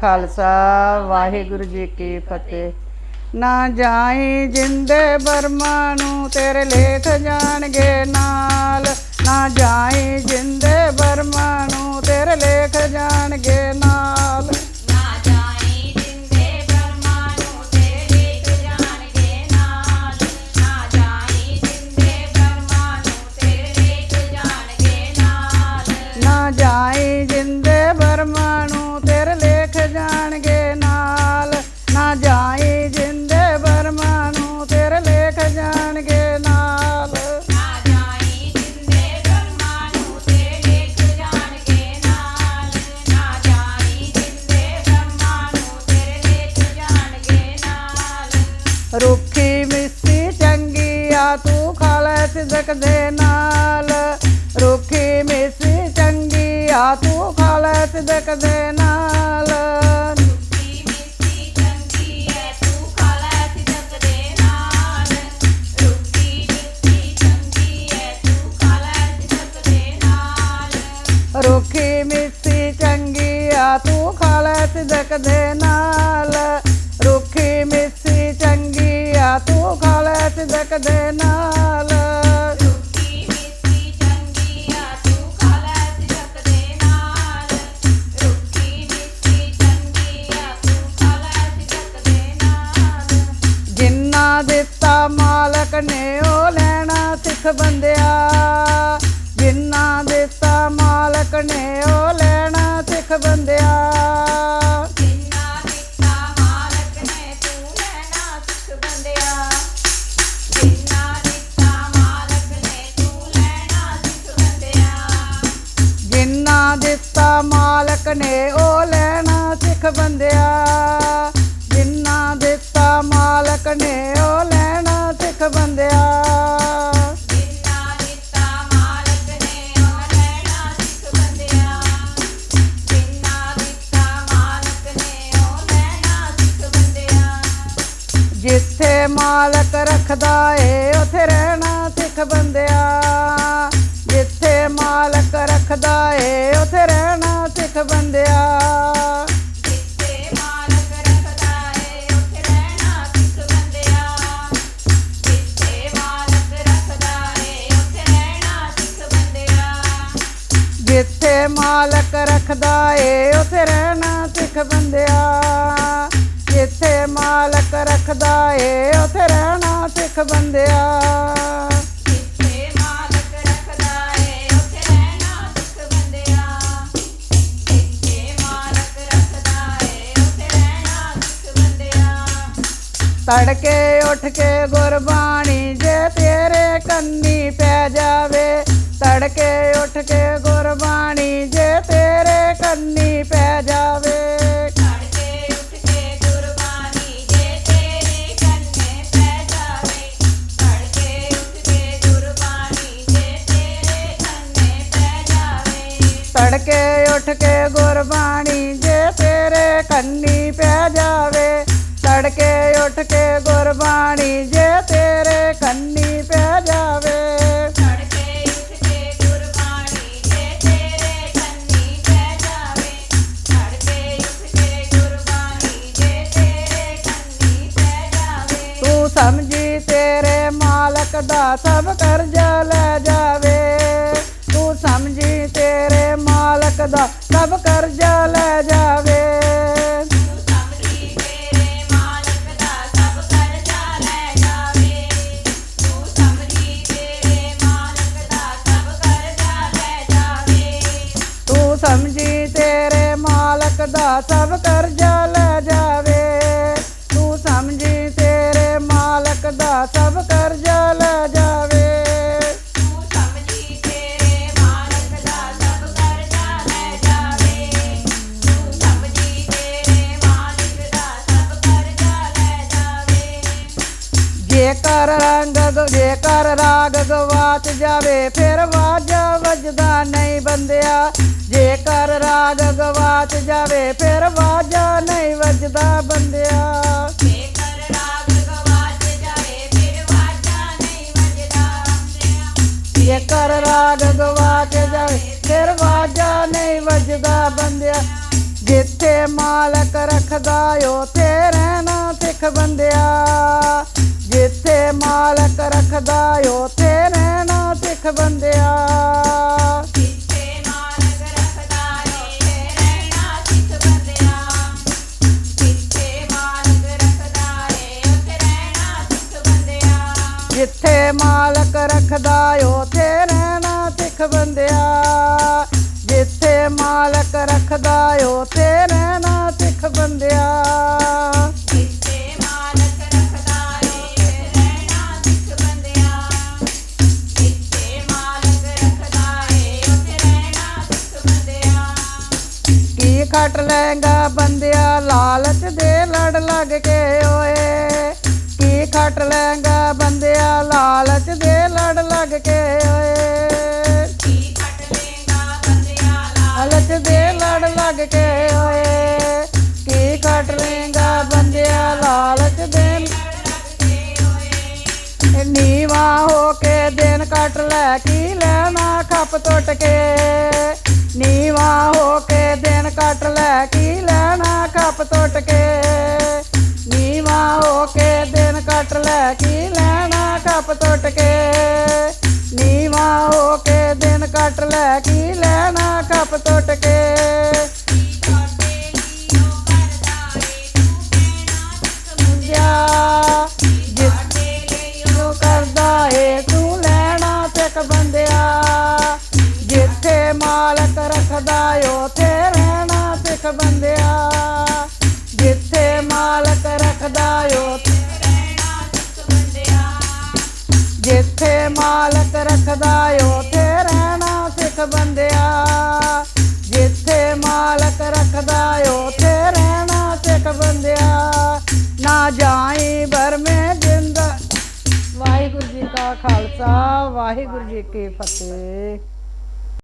ਖਾਲਸਾ ਵਾਹਿਗੁਰੂ ਜੀ ਕੀ ਫਤਿਹ। ਨਾ ਜਾਈ ਜਿੰਦੇ ਬਰਮਾ ਨੂੰ ਤੇਰੇ ਲੇਖ ਜਾਣਗੇ ਨਾਲ। ਨਾ ਜਾਈ ਜਿੰਦੇ ਬਰਮਾ ਨੂੰ ਤੇਰੇ ਲੇਖ ਜਾਣਗੇ ਨਾਲ। ਨਾ ਜਾਈ ਜਿੰਦੇ ਬਰਮਾ ਨੂੰ ਤੇਰੇ ਲੇਖ ਜਾਣਗੇ ਨਾਲ। ਨਾ ਜਾਈ ਜਿੰਦੇ ਬਰਮਾ ਨੂੰ ਤੇਰੇ ਲੇਖ ਜਾਣਗੇ ਨਾਲ। ਨਾ ਜਾਈ ਜਿੰਦੇ ਖਾਲੇ ਸਿਦਕ ਰੁੱਖੀ ਮਿੱਠੀ ਚੰਗੀ ਆ, ਤੂੰ ਖਾ ਲੈ ਸਿਦਕ ਦੇ ਨਾਲ। ਰੁੱਖੀ ਮਿੱਠੀ ਚੰਗੀ ਐ ਤੂੰ ਖਾ ਲੈ ਸਿਦਕ ਦੇ ਨਾਲ। ਜਿੰਨਾ ਦਿੱਤਾ ਮਾਲਕ ਨੇ ਉਹ ਲੈਣਾ ਸਿੱਖ ਬੰਦਿਆ। ਜਿੰਨਾ ਦਿੱਤਾ ਮਾਲਕ ਨੇ ਉਹ ਲੈਣਾ ਸਿੱਖ ਬੰਦਿਆ। ਜਿੰਨਾ ਦਿੱਤਾ ਮਾਲਕ ਨੇ ਤੂੰ ਲੈਣਾ ਸਿੱਖ ਬੰਦਿਆ। ਜਿੰਨਾ ਦਿੱਤਾ ਮਾਲਕ ਨੇ ਤੂੰ ਲੈਣਾ ਸਿੱਖ ਬੰਦਿਆ। ਜਿੰਨਾ ਦਿੱਤਾ ਮਾਲਕ ਨੇ ਉਹ ਲੈਣਾ ਸਿੱਖ ਬੰਦਿਆ। ਮਾਲਕ ਰੱਖਦਾ ਏ ਉਥੇ ਰਹਿਣਾ ਸਿੱਖ ਬੰਦਿਆ। ਜਿੱਥੇ ਮਾਲਕ ਰੱਖਦਾ ਏ ਉਥੇ ਰਹਿਣਾ ਸਿੱਖ ਬੰਦਿਆ। ਜਿੱਥੇ ਮਾਲਕ ਰੱਖਦਾ ਏ ਉੱਥੇ ਰਹਿਣਾ ਸਿੱਖ ਬੰਦਿਆ। ਜਿੱਥੇ ਮਾਲਕ ਰੱਖਦਾ ਏ ਉੱਥੇ ਰਹਿਣਾ ਸਿੱਖ ਬੰਦਿਆ। ਜਿੱਥੇ ਮਾਲਕ ਰੱਖਦਾ ਏ ਉਥੇ ਰਹਿਣਾ ਸਿੱਖ ਬੰਦਿਆ। ਜਿੱਥੇ ਮਾਲਕ ਰੱਖਦਾ ਏ ਉਥੇ ਰਹਿਣਾ ਸਿੱਖ ਬੰਦਿਆ। ਜਿੱਥੇ ਮਾਲਕ ਰੱਖਦਾ ਏ ਉੱਥੇ ਰਹਿਣਾ ਸਿੱਖ ਬੰਦਿਆ ਜਿੱਥੇ ਮਾਲਕ ਰੱਖਦਾ ਏ ਉੱਥੇ ਰਹਿਣਾ ਸਿੱਖ ਬੰਦਿਆ ਤੜਕੇ ਉੱਠ ਕੇ ਗੁਰਬਾਣੀ ਜੇ ਤੇਰੇ ਕੰਨੀ ਪੈ ਜਾਵੇ ਤੜਕੇ ਉੱਠ ਕੇ ਉੱਠ ਕੇ ਗੁਰਬਾਣੀ ਜੇ ਤੇਰੇ ਕੰਨੀ ਪੈ ਜਾਵੇ ਤੜਕੇ ਉੱਠ ਕੇ ਗੁਰਬਾਣੀ ਜੇ ਤੇਰੇ ਕੰਨੀ ਪੈ ਜਾਵੇ। ਤੜਕੇ ਉੱਠ ਕੇ ਗੁਰਬਾਣੀ ਜੇ ਤੇਰੇ ਕੰਨੀ ਪੈ ਜਾਵੇ ਤੜਕੇ ਉੱਠ ਕੇ ਗੁਰਬਾਣੀ ਜੇ ਤੇਰੇ ਕੰਨੀ ਪੈ ਜਾਵੇ। ਤੂੰ ਸਮਝੀ ਤੇਰੇ ਮਾਲਕ ਦਾ ਸਭ ਕਰਜ਼ਾ ਲੈ ਜਾਵੇ। ਤੂੰ ਸਮਝੀ ਤੇਰੇ ਮਾਲਕ ਦਾ ਸਭ ਕਰਜ਼ਾ ਲੈ ਜਾ। ਜੇਕਰ ਰੰਗ ਜੇਕਰ ਰਾਗ ਗਵਾਚ ਜਾਵੇ ਫਿਰ ਵਾਜਾ ਵੱਜਦਾ ਨਹੀਂ ਬੰਦਿਆ। ਜੇਕਰ ਰਾਗ ਗਵਾਚ ਜਾਵੇ ਫਿਰ ਵਾਜਾ ਨਹੀਂ ਵੱਜਦਾ ਬੰਦਿਆ। ਜੇਕਰ ਰਾਗ ਗਵਾਚ ਜਾਵੇ ਫਿਰ ਵਾਜਾ ਨਹੀਂ ਵੱਜਦਾ ਬੰਦਿਆ। ਜਿੱਥੇ ਮਾਲਕ ਰੱਖਦਾ ਉਥੇ ਰਹਿਣਾ ਸਿੱਖ ਬੰਦਿਆ। ਜਿੱਥੇ ਮਾਲਕ ਰੱਖਦਾ ਉਥੇ ਰਹਿਣਾ ਸਿੱਖ ਬੰਦਿਆ। ਜਿੱਥੇ ਮਾਲਕ ਰੱਖਦਾ ਏ ਰਹਿਣਾ ਸਿੱਖ ਬੰਦਿਆ। ਜਿੱਥੇ ਮਾਲਕ ਰੱਖਦਾ ਏ ਉੱਥੇ ਰਹਿਣਾ ਸਿੱਖ ਬੰਦਿਆ। ਜਿੱਥੇ ਮਾਲਕ ਰੱਖਦਾ ਉਥੇ ਰਹਿਣਾ ਸਿੱਖ ਬੰਦਿਆ। ਜਿੱਥੇ ਮਾਲਕ ਰੱਖਦਾ ਉਥੇ ਰਹਿਣਾ ਸਿੱਖ ਬੰਦਿਆ। ਕੀ ਲੈਂਗਾ ਬੰਦਿਆ ਲਾਲਚ ਦੇ ਲੜ ਲੱਗ ਕੇ ਓਏ। ਕੀ ਖੱਟ ਲੈਂਗਾ ਬੰਦਿਆ ਲਾਲਚ ਦੇ ਲੜ ਲੱਗ ਕੇ ਓਏ। ਕੀ ਕੱਟ ਲੇਗਾ ਬੰਦਿਆ ਲਾਲਚ ਦੇ ਲੜ ਲੱਗ ਕੇ ਓਏ। ਕੀ ਖੱਟ ਲੈਂਗਾ ਬੰਦਿਆ ਲਾਲਚ ਦੇ ਲੱਗਦੇ ਨੀਵਾ ਹੋ ਕੇ ਦਿਨ ਕੱਟ ਲੈ, ਕੀ ਲੈਣਾ ਖੱਪ ਟੁੱਟ ਕੇ। ਨੀਵਾ ਹੋ ਕੇ ਦਿਨ ਕੱਟ ਲੈ ਕੀ ਲੈਣਾ ਕੱਪ ਟੁੱਟ ਕੇ? ਨੀਵਾ ਹੋ ਕੇ ਦਿਨ ਕੱਟ ਲੈ ਕੀ ਲੈਣਾ ਕੱਪ ਟੁੱਟ ਕੇ? ਨੀਵਾ ਹੋ ਕੇ ਦਿਨ ਕੱਟ ਲੈ ਕੀ ਲੈਣਾ ਖੱਪ ਮਾਲਕ ਰੱਖਦਾ ਉਥੇ ਰਹਿਣਾ ਸਿੱਖ ਬੰਦਿਆ। ਜਿੱਥੇ ਮਾਲਕ ਰੱਖਦਾ ਉਥੇ ਰਹਿਣਾ ਸਿੱਖ ਬੰਦਿਆ। ਜਿੱਥੇ ਮਾਲਕ ਰੱਖਦਾ ਉਥੇ ਰਹਿਣਾ ਸਿੱਖ ਬੰਦਿਆ। ਜਿੱਥੇ ਮਾਲਕ ਰੱਖਦਾ ਉਥੇ ਰਹਿਣਾ ਸਿੱਖ ਬੰਦਿਆ। ਨਾ ਜਾਈ ਬਰਮੇ ਜਿੰਦਾ। ਵਾਹਿਗੁਰੂ ਜੀ ਕਾ ਖਾਲਸਾ, ਵਾਹਿਗੁਰੂ ਜੀ ਕੀ ਫਤਿਹ।